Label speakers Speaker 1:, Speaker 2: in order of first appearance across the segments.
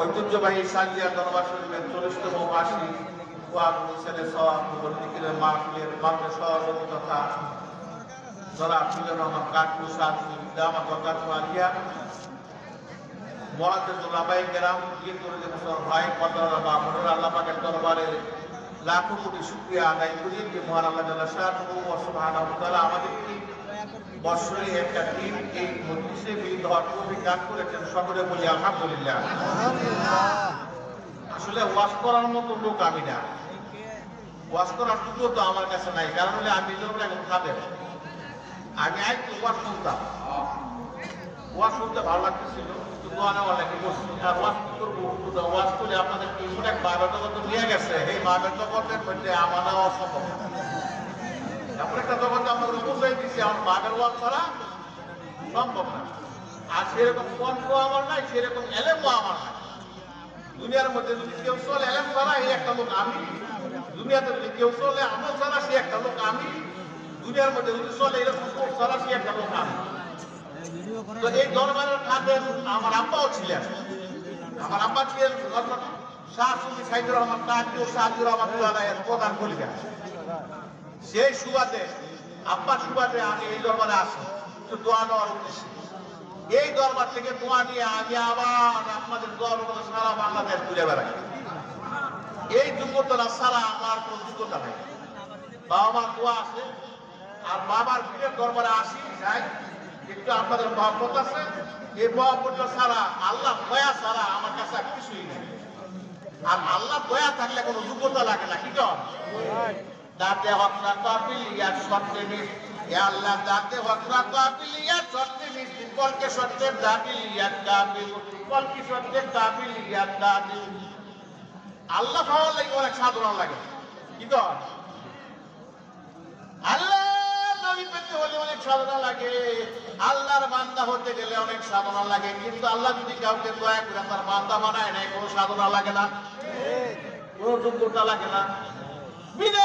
Speaker 1: ঐতিহ্যবাহী সাজিয়া দরবার শরীফের চল্লিশতম বার্ষিক ওয়াক ছেলে সওয়াব দিকের মাহফিলের মাহফিল সভাপতি তথা জনাব মিলন রহমান কাকু সাথী দামা গঙ্গাত আলিয়া মহাদেজুল আবাই গ্রাম, গিয়ে করে যে মুসলমান ভাই কতরা বা মনোর আল্লাহ পাকের দরবারে লাখো কোটি শুক্রিয়া আদায় করি। যে মহান আল্লাহ জাল্লাহ আমাদেরকে বৎসরে একটা দিন এই মজলিসে মিলিত হওয়ার দান করেছেন সকলে বলি আলহামদুলিল্লাহ। আসলে ওয়াজ করার মতো লোক আমি না। ওয়াজ করার টুকু তো আমার কাছে নাই কারণ হলে আমি যখন এখন খাবে আমি আজ ওয়াজ শুনতাম। ওয়াজ শুনতে ভালো লাগতেছিল ওয়াজ করে আপনাদেরকে এমন এক জগৎ নিয়ে গেছে? এই বাবের জগতের মধ্যে আমার অসম্ভব এমন একটা জগৎ আপনাদের বুঝাই দিচ্ছি আমার বাবের ওয়াজ ছাড়া সম্ভব না। আর সেরকম কণ্ঠ আমার নাই, সেরকম এলেমও আমার নাই। দুনিয়ার মধ্যে যদি কেউ চলে, এলেম ছাড়া এই একটা লোক আমি। দুনিয়াতে যদি কেউ চলে, আমল ছাড়া সে একটা লোক আমি। দুনিয়ার মধ্যে যদি চলে, এরকম ছাড়া সে একটা লোক আমি। তো এই দরবারের খাদের আমার আব্বাও ছিলেন। আমার আব্বা ছিলেন শাহ সুফি সাইদুর রহমান ও সাহাজুর রহমান প্রধান কলিগা সেই সুবাদে আব্বার সুবাদে আমি এই দরবারে আসি একটু দোয়া নেওয়ার উদ্দেশ্যে। এই দরবার থেকে দোয়া নিয়ে আমি আবার আপনাদের দরবার সারা বাংলাদেশ ঘুরে বেড়াই। এই যোগ্যতা সারা আমার কোনো যোগ্যতা নেই। বাবা মার দোয়া আছে। আর বাবার পীরের দরবারে আসি, যাই। একটু আপনাদের মহব্বত আছে। এই মহব্বতটা সারা আল্লাহ দয়া ছাড়া আমার কাছে কিছুই নেই। আর আল্লাহ দয়া থাকলে কোনো যোগ্যতা লাগে না, কি কর দাঁতে হকরা কাবিলিয়া শর্তে মিস। এ আল্লাহ দাঁতে হকরা কাবিলিয়া শর্তে মিস। কলকে শর্তে দাবিলিয়া কাবিল কলকি শর্তে কাবিলিয়া দাবিল আল্লাহ পাওয়ার লাগে অনেক সাধারণ লাগে। কি কর আল্লাহ নবী পেতে হলে অনেক সাধনা লাগে। আল্লাহর বান্দা হতে গেলে অনেক সাধনা লাগে। কিন্তু আল্লাহ যদি কাউকে দয়া করে তার বান্দা বানায় নাই কোনো সাধনা লাগে না। কোনো যোগ্যতা লাগে না। বিনা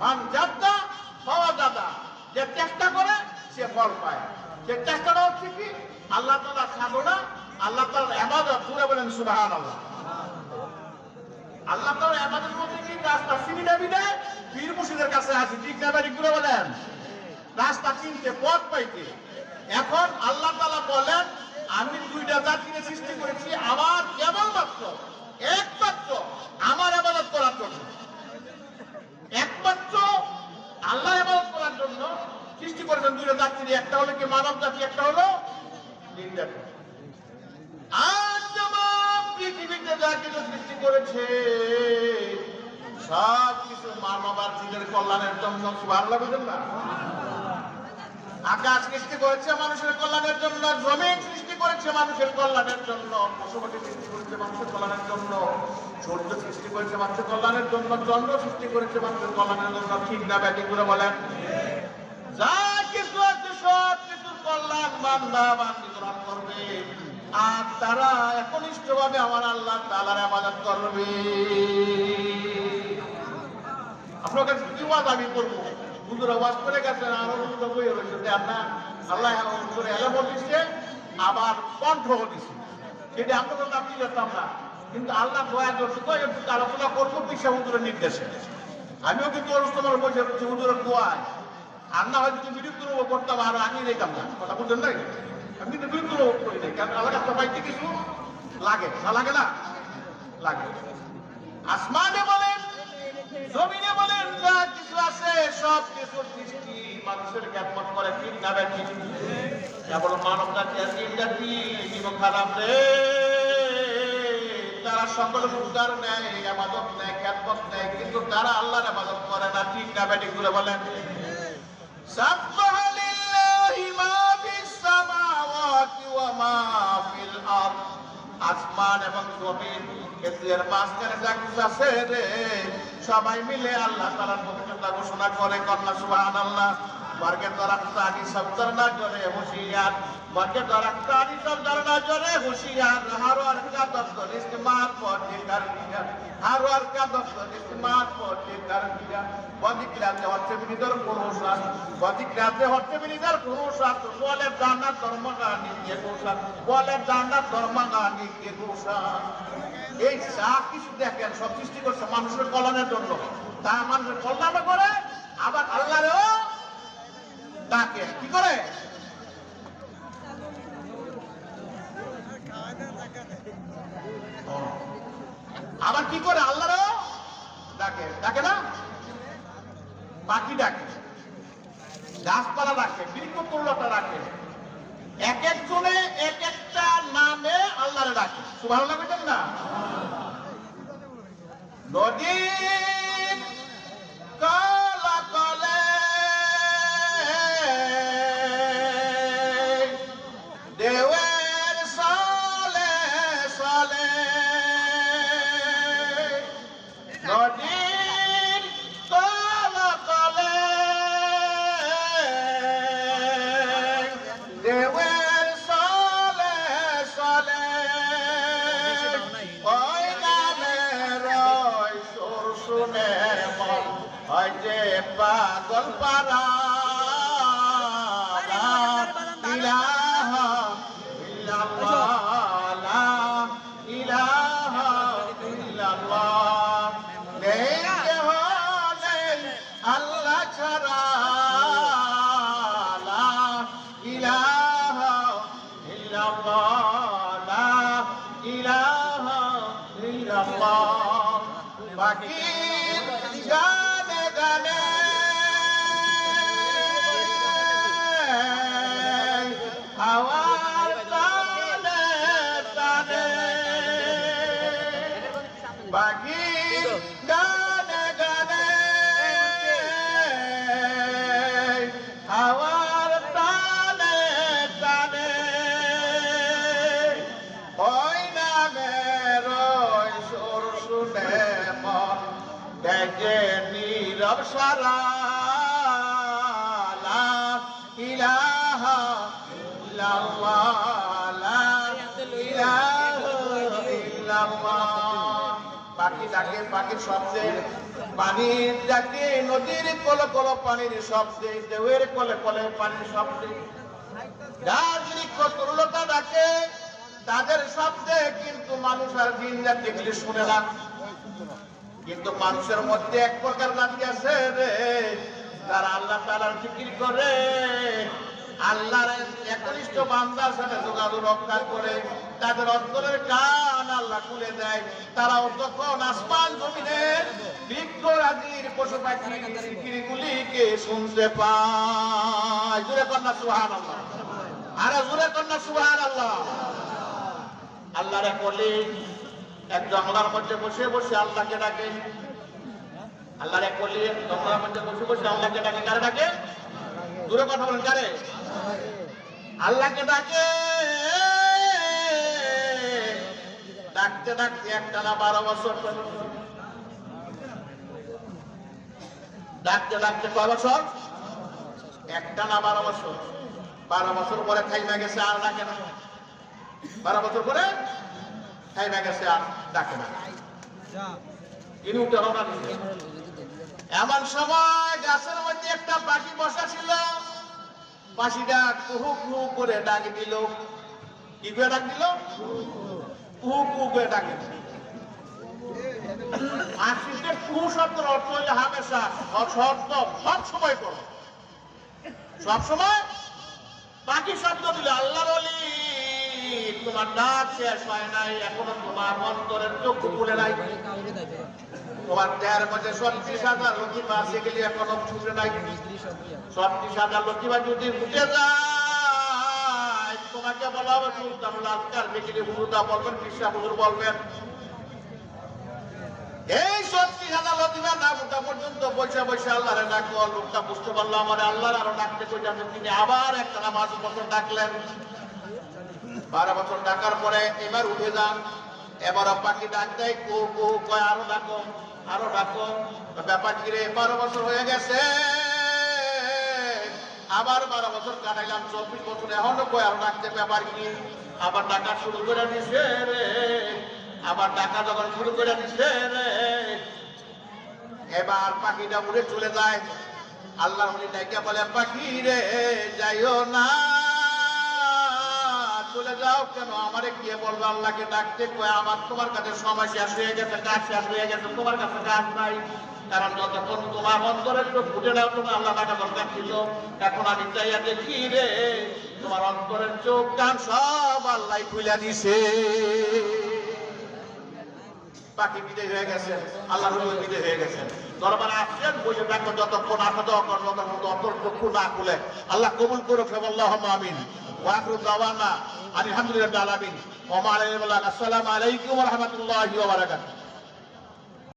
Speaker 1: মান যাত্রা পাওয়া দাদা যে চেষ্টা করে, সে ফল পায়। সে চেষ্টাটা হচ্ছে কি? আল্লাহ তালা সাধনা আল্লাহ তালার এবাদত পুরো বলেন সুবাহান আল্লাহ তাআলা আমাদের মধ্যে কি? রাস্তা চিনি না বিদে পীর মুর্শিদের কাছে আসি ঠিক না বাড়ি করে বলেন? রাস্তা চিনতে পথ পাইতে। এখন আল্লাহ তাআলা বলেন, আমি দুইটা জাতিকে সৃষ্টি করেছি, আমার কেবলমাত্র, একমাত্র, আমার আবাদত করার জন্য। একমাত্র আল্লাহ আবাদত করার জন্য সৃষ্টি করেছেন দুইটা জাতির একটা হলো কি মানব জাতি, একটা হলো জিন পৃথিবীতে যা কিছু সৃষ্টি করেছে, সব কিছু মানব আর জীবের কল্যাণের জন্য। ভালো বুঝেন না? আকাশ সৃষ্টি করেছে মানুষের কল্যাণের জন্য, জমিন সৃষ্টি করেছে মানুষের কল্যাণের জন্য, পশুপাখি সৃষ্টি করেছে মানুষের কল্যাণের জন্য। সূর্য সৃষ্টি করেছে মানুষের কল্যাণের জন্য, চন্দ্র সৃষ্টি করেছে মানুষের কল্যাণের জন্য ঠিক না ব্যাটিং করে বলেন। যা কিছু আছে, সব কিছুর কল্যাণ বান্দা বান্দি গ্রহণ করবে। আর তারা একনিষ্ঠ ভাবে আমার আল্লাহ তালার আবাদত করবে। আপনার কাছে কি ওয়াজ আমি করব? হুজুর ওয়াজ করে গেছেন, আরও হুজুর বই রয়েছে আপনার আল্লাহ হুজুর এলাম দিচ্ছে আবার কণ্ঠ দিচ্ছে সেটা আমরা তো আপনি করতাম না। কিন্তু আল্লাহ একটু আলোচনা করব পিসা হুজুরের নির্দেশে আমিও কিন্তু অনুষ্ঠানের বসে রয়েছি হুজুরের দোয়ায় আর হয়তো বিরুদ্ধ করতাম, আর আমি রেখাম না। কথা বুঝলেন নাই? আমি কিন্তু বিরুদ্ধ করি নাই, কারণ আল্লাহ পাইতে কিছু লাগে, না লাগে না? লাগে। আসমানে বলেন, জমিনে বলেন, যা কিছু আছে সব কিছু সৃষ্টি। মানুষের জ্ঞাপন করে ঠিক না ব্যাঠি কেবল মানব জাতি আর তিন জাতি জীবন খারাপ রে। তারা সকলে রোজদার নেয় আবাদত নেয় ক্যাপত নেয়, কিন্তু তারা আল্লাহর আবাদত করে না। ঠিক না ব্যাটিং করে বলেন। আসমান এবং রে, সবাই মিলে আল্লাহ তালার পবিত্রতা ঘোষণা করে, কন্যা সুবাহ আল্লাহ বর্গে দরাক্তানি শব্দর না জরে হুশিয়ার। বর্গে দরাক্তানি শব্দর না জরে হুশিয়ার। হারওয়ার কা দপ্তর ইস্তেমাল পড়ে কর দিয়া হারওয়ার কা দপ্তর ইস্তেমাল পড়ে কর দিয়া বদিকরাতে হচ্ছে বিনিদর পুরুষ বদিকরাতে হচ্ছে বিনিদর পুরুষ বলে জান্নাত ধর্মগানি কে গোসা বলে জান্নাত ধর্মগানি কে গোসা এই যা কিছু দেখেন, সব সৃষ্টি করছে মানুষের কল্যাণের জন্য। তা মানুষের কল্যাণ করে, আবার আল্লাহরেও ডাকে কি করে? আবার কি করে? আল্লাহরও? ডাকে। ডাকে না? পাখি ডাকে। গাছপালা ডাকে। বৃক্ষকুল্লতা ডাকে। এক একজনে এক একটা নামে আল্লাহরে ডাকে। সুভাষ লাগবেন না? নদী শুনে মন হয় যে পাগল পারা ইলাহা ইলাহা আল্লাহ ছাড়া। লা ইলাহা ইল্লাল্লাহ লা বাকি বাকি গানে গানে হাওয়ার তানে তানে ওই নামের ওই সুর শুনে মন দেখে নীরব সারা লা ইলাহা ইল্লাল্লাহ লা ইলাহা ইল্লাল্লাহ। পাখি ডাকে, পাখির শব্দে পানির ডাকে, নদীর কলে কলে পানির শব্দে দেওয়ের কলে কলে পানির শব্দে। তাদের কিন্তু মানুষ আর দিন শুনে না। কিন্তু মানুষের মধ্যে এক প্রকার আছে রে তারা আল্লাহ তালার ফিকির করে আল্লাহর একনিষ্ঠ বান্দার সাথে যোগাযোগ রক্ষা করে, তাদের অন্তরের কান আল্লাহ খুলে দেয়। তারাও তখন আসমান জমিনের বৃক্ষ রাজির পশু পাখি গুলিকে শুনতে পায়। জুড়ে কন্যা সুহান আল্লাহ আরে জুড়ে কন্যা সুহান আল্লাহ আল্লাহরে বলি এক জঙ্গলার মধ্যে বসে বসে আল্লাহকে ডাকে। আল্লাহরে বলি জঙ্গলার মধ্যে বসে বসে আল্লাহকে ডাকে। কারে ডাকে? দূরে কথা বলেন, কারে? আল্লাহকে ডাকে। ডাকতে ডাকতে একটা না বারো বছর। ডাকতে ডাকতে কয় বছর? একটা না বারো বছর। বারো বছর পরে থাইমা গেছে আর ডাকে না। বারো বছর পরে থাইমা গেছে আর ডাকে না। তিনি উঠে রওনা। এমন সময় গাছের মধ্যে একটা পাখি বসা ছিল। পাখিটা কুহু কুহু করে ডাক দিল। কি করে ডাক দিল? কুহু কুহু করে ডাকে আশিসের কুহু শব্দের অর্থ হইলে হামেশা শব্দ সব সময় করো। সব সময় বাকি শব্দ দিলে আল্লাহ বলি তোমার ডাক শেষ হয় নাই, এখনও তোমার অন্তরের চোখ খুলে নাই। তোমার দেহের মধ্যে ছত্রিশ হাজার লক্ষ্মীমা আছে গেলে এখনও ছুটে যদি উঠে যায়, তোমাকে বলা হবে বলবেন এই ছত্রিশ হাজার লক্ষ্মীমা না ওঠা পর্যন্ত বসে বসে আল্লাহরে ডাকো, লোকটা বুঝতে পারল আমার আল্লাহর আরও ডাকতে কইতাছে তিনি আবার একটা পাঁচ বছর ডাকলেন। বারো বছর ডাকার পরে এবার উঠে যান। এবারও পাখি ডাক দেয়, কু কু, কয়, আরও ডাকো আরও ডাকো। ব্যাপার রে বারো বছর হয়ে গেছে। আবার বারো বছর কাটাইলাম, চব্বিশ বছর এখনও কয়, আরও ডাকতে ব্যাপার কি আবার ডাকা শুরু করে দিছে রে, আবার ডাকা যখন শুরু করে দিছে রে। এবার পাখিটা উড়ে চলে যায়। আল্লাহ উনি ডাইকে বলে, পাখি রে, যাইও না। চলে যাও কেন? আমারে গিয়ে বলব আল্লাহকে ডাকতে? কয়ে, আমার তোমার কাছে সময় শেষ হয়ে গেছে, কাজ শেষ হয়ে গেছে, তোমার কাছে কাজ নাই। কারণ যতক্ষণ তোমার অন্তরের তো ফুটে দাও তোমার আল্লাহ টাকা দরকার ছিল। এখন আমি চাইয়া দেখি রে, তোমার অন্তরের চোখ কান সব আল্লাহ খুলে দিছে। পাখি বিদায় হয়ে গেছেন আল্লাহ বিদে হয়ে গেছেন দরবারে আসছেন, বসে থাকো যতক্ষণ আসা দেওয়া করব তখন অন্তর চক্ষু না খুলে। আল্লাহ কবুল করুক আল্লাহ আমিন। দাওয়ানা আলহামদুলিল্লাহ আলামিন। ওমা আসসালামু আলাইকুম ওয়া রাহমাতুল্লাহি ওয়া বারাকাতুহু।